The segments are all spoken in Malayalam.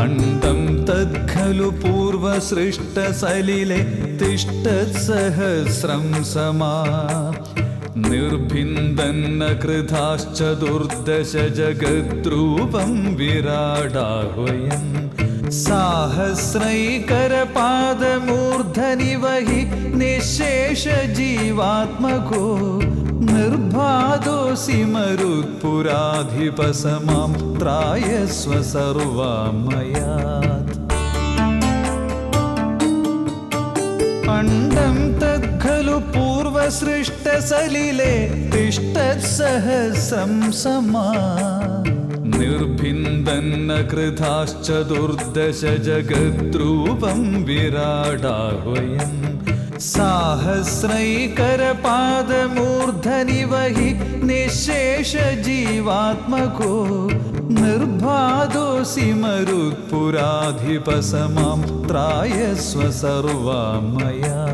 अण्डं तत्खलु पूर्वसृष्टसलिले तिष्ठत्सहस्रं समा निर्भिन्दन्न कृताश्च दुर्दश जगद्रूपं विराडाह्वयम् ജീവാത്മകോ നിർബാധോസി മരുത്പുരാധിപസമാം ത്രായസ്വ സർവാമയാത് അണ്ഡം തദ്ഖലു പൂർവസൃഷ്ടസലിലെ തിഷ്ടസഹസ്രം സമാ നിർഭിന്ദന്ന കൃതാശ്ചതുർദശ तन्नकृथाश्च दुर्दश जगद्रूपं विराडाह्वयम् साहस्रैकरपादमूर्धनिवहि निःशेषजीवात्मको निर्बाधोऽसि मरुत्पुराधिपसमां त्रायस्व मया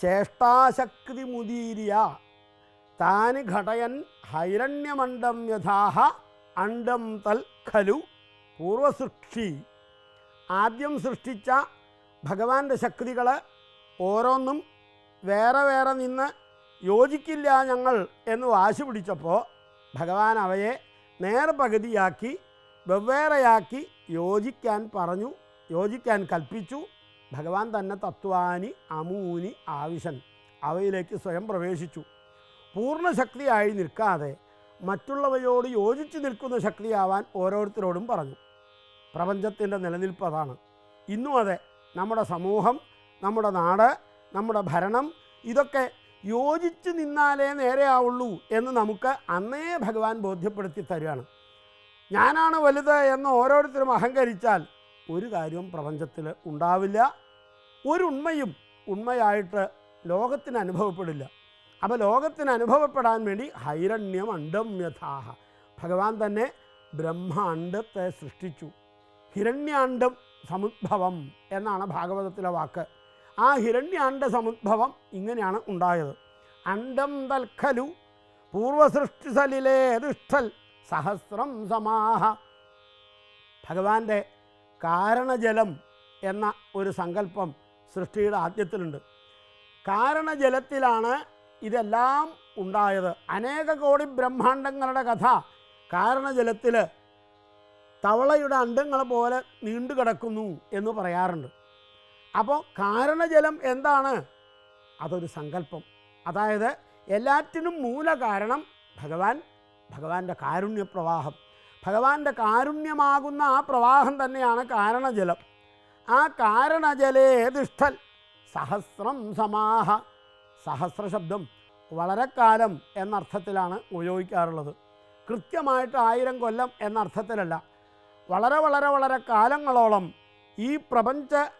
ചേഷ്ടാശക്തി മുതീരിയ താന് ഘടയൻ ഹൈരണ്യമണ്ഡം യഥാഹ അണ്ഡം തൽ ഖലു പൂർവസൃഷ്ടി. ആദ്യം സൃഷ്ടിച്ച ഭഗവാന്റെ ശക്തികൾ ഓരോന്നും വേറെ വേറെ നിന്ന് യോജിക്കില്ല ഞങ്ങൾ എന്ന് വാശി പിടിച്ചപ്പോൾ ഭഗവാൻ അവയെ നേർപകുതിയാക്കി വെവ്വേറെയാക്കി യോജിക്കാൻ പറഞ്ഞു യോജിക്കാൻ കൽപ്പിച്ചു. ഭഗവാൻ തന്നെ തത്വാനി അമൂനി ആവിശൻ അവയിലേക്ക് സ്വയം പ്രവേശിച്ചു. പൂർണശക്തിയായി നിൽക്കാതെ മറ്റുള്ളവയോട് യോജിച്ച് നിൽക്കുന്ന ശക്തിയാവാൻ ഓരോരുത്തരോടും പറഞ്ഞു. പ്രപഞ്ചത്തിന്റെ നിലനിൽപ്പ് അതാണ് ഇന്നും അതെ നമ്മുടെ സമൂഹം നമ്മുടെ നാട് നമ്മുടെ ഭരണം ഇതൊക്കെ യോജിച്ച് നിന്നാലേ നേരെയാവുള്ളൂ എന്ന് നമുക്ക് അന്നേ ഭഗവാൻ ബോധ്യപ്പെടുത്തി തരികയാണ് ഞാനാണ് വലുത് എന്ന് ഓരോരുത്തരും അഹങ്കരിച്ചാൽ ഒരു കാര്യവും പ്രപഞ്ചത്തിൽ ഉണ്ടാവില്ല. ഒരു ഉണ്മയും ഉണ്മയായിട്ട് ലോകത്തിന് അനുഭവപ്പെടില്ല. അപ്പോൾ ലോകത്തിന് അനുഭവപ്പെടാൻ വേണ്ടി ഹൈരണ്യം അണ്ഡം യഥാഹ ഭഗവാൻ തന്നെ ബ്രഹ്മാണ്ഡത്തെ സൃഷ്ടിച്ചു. ഹിരണ്യാണ്ഡം സമുദ്ഭവം എന്നാണ് ഭാഗവതത്തിലെ വാക്ക്. ആ ഹിരണ്യാണ്ഡ സമുദ്ഭവം ഇങ്ങനെയാണ് ഉണ്ടായത്. അണ്ടം തൽഖലു പൂർവസൃഷ്ടിസലിലേ ദുഷ്ടൽ സഹസ്രം സമാഹ. ഭഗവാന്റെ കാരണജലം എന്ന ഒരു സങ്കല്പം സൃഷ്ടിയുടെ ആദ്യത്തിലുണ്ട്. കാരണജലത്തിലാണ് ഇതെല്ലാം ഉണ്ടായത്. അനേക കോടി ബ്രഹ്മാണ്ടങ്ങളുടെ കഥ കാരണജലത്തിൽ തവളയുടെ അണ്ടങ്ങൾ പോലെ നീണ്ടു കിടക്കുന്നു എന്ന് പറയാറുണ്ട്. അപ്പോൾ കാരണജലം എന്താണ്? അതൊരു സങ്കല്പം. അതായത് എല്ലാറ്റിനും മൂല കാരണം ഭഗവാൻ ഭഗവാന്റെ കാരുണ്യപ്രവാഹം. ഭഗവാന്റെ കാരുണ്യമാകുന്ന ആ പ്രവാഹം തന്നെയാണ് കാരണജലം. ആ കാരണജലേ തിഷ്ഠൽ. സഹസ്രം സമാഹ. സഹസ്രശബ്ദം വളരെ കാലം എന്നർത്ഥത്തിലാണ് ഉപയോഗിക്കാറുള്ളത്. കൃത്യമായിട്ട് ആയിരം കൊല്ലം എന്നർത്ഥത്തിലല്ല. വളരെ വളരെ വളരെ കാലങ്ങളോളം ഈ പ്രപഞ്ച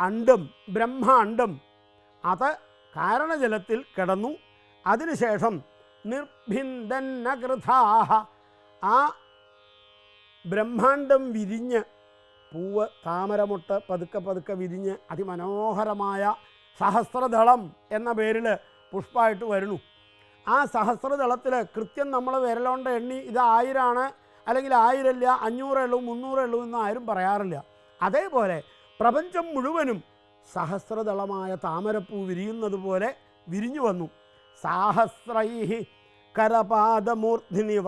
അണ്ടും ബ്രഹ്മാണ്ടും അത് കാരണജലത്തിൽ കിടന്നു. അതിനുശേഷം നിർഭിന്ദന്നകൃതാഹ ആ ബ്രഹ്മാണ്ടം വിരിഞ്ഞ് പൂവ് താമരമുട്ട് പതുക്കെ പതുക്കെ വിരിഞ്ഞ് അതിമനോഹരമായ സഹസ്രദളം എന്ന പേരിൽ പുഷ്പമായിട്ട് വരുന്നു. ആ സഹസ്രദളത്തിൽ കൃത്യം നമ്മൾ വിരലോണ്ട എണ്ണി ഇത് ആയിരമാണ് അല്ലെങ്കിൽ ആയിരമില്ല അഞ്ഞൂറേ ഉള്ളൂ മുന്നൂറേ ഉള്ളൂ എന്ന് ആരും പറയാറില്ല. അതേപോലെ പ്രപഞ്ചം മുഴുവനും സഹസ്രദളമായ താമരപ്പൂ വിരിയുന്നത് പോലെ വിരിഞ്ഞു വന്നു. സാഹസ്രൈഹി കരപാദമൂർധിനി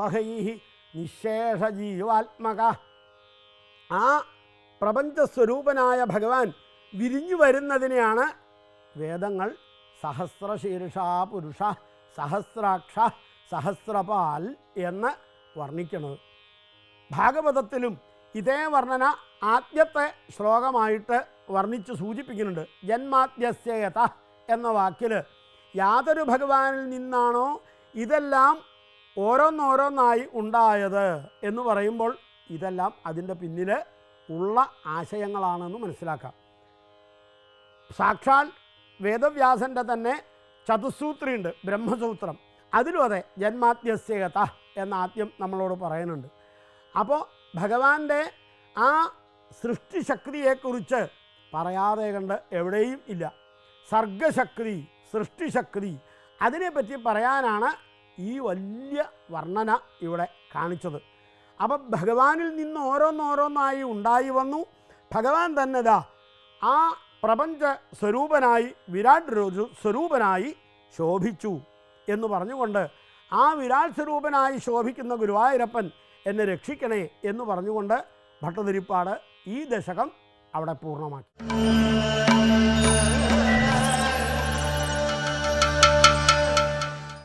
വഹൈഹി നിശേഷ ജീവാത്മക ആ പ്രപഞ്ചസ്വരൂപനായ ഭഗവാൻ വിരിഞ്ഞു വരുന്നതിനെയാണ് വേദങ്ങൾ സഹസ്രശീർഷ പുരുഷ സഹസ്രാക്ഷ സഹസ്രപാൽ എന്ന് വർണിക്കുന്നത്. ഭാഗവതത്തിലും ഇതേ വർണന ആദ്യത്തെ ശ്ലോകമായിട്ട് വർണിച്ച് സൂചിപ്പിക്കുന്നുണ്ട്. ജന്മാദ്യസ്യയത എന്ന വാക്കിൽ യാതൊരു ഭഗവാനിൽ നിന്നാണോ ഇതെല്ലാം ഓരോന്നോരോന്നായി ഉണ്ടായത് എന്ന് പറയുമ്പോൾ ഇതെല്ലാം അതിന്റെ പിന്നിൽ ഉള്ള ആശയങ്ങളാണെന്ന് മനസ്സിലാക്കാം. സാക്ഷാൽ വേദവ്യാസന്റെ തന്നെ ചതുസൂത്രിയുണ്ട് ബ്രഹ്മസൂത്രം. അതിലും അതെ ജന്മാദ്യസ്യകത എന്ന ആദ്യം നമ്മളോട് പറയുന്നുണ്ട്. അപ്പോൾ ഭഗവാന്റെ ആ സൃഷ്ടിശക്തിയെക്കുറിച്ച് പറയാതെ കണ്ട് എവിടെയും ഇല്ല. സർഗശക്തി സൃഷ്ടിശക്തി അതിനെപ്പറ്റി പറയാനാണ് ഈ വലിയ വർണന ഇവിടെ കാണിച്ചത്. അപ്പം ഭഗവാനിൽ നിന്ന് ഓരോന്നോരോന്നായി ഉണ്ടായി വന്നു. ഭഗവാൻ തന്നെ ദാ ആ പ്രപഞ്ച സ്വരൂപനായി വിരാട് സ്വരൂപനായി ശോഭിച്ചു എന്ന് പറഞ്ഞുകൊണ്ട് ആ വിരാട് സ്വരൂപനായി ശോഭിക്കുന്ന ഗുരുവായൂരപ്പൻ എന്നെ രക്ഷിക്കണേ എന്ന് പറഞ്ഞുകൊണ്ട് ഭട്ടതിരിപ്പാട് ഈ ദശകം അവിടെ പൂർണമാക്കി.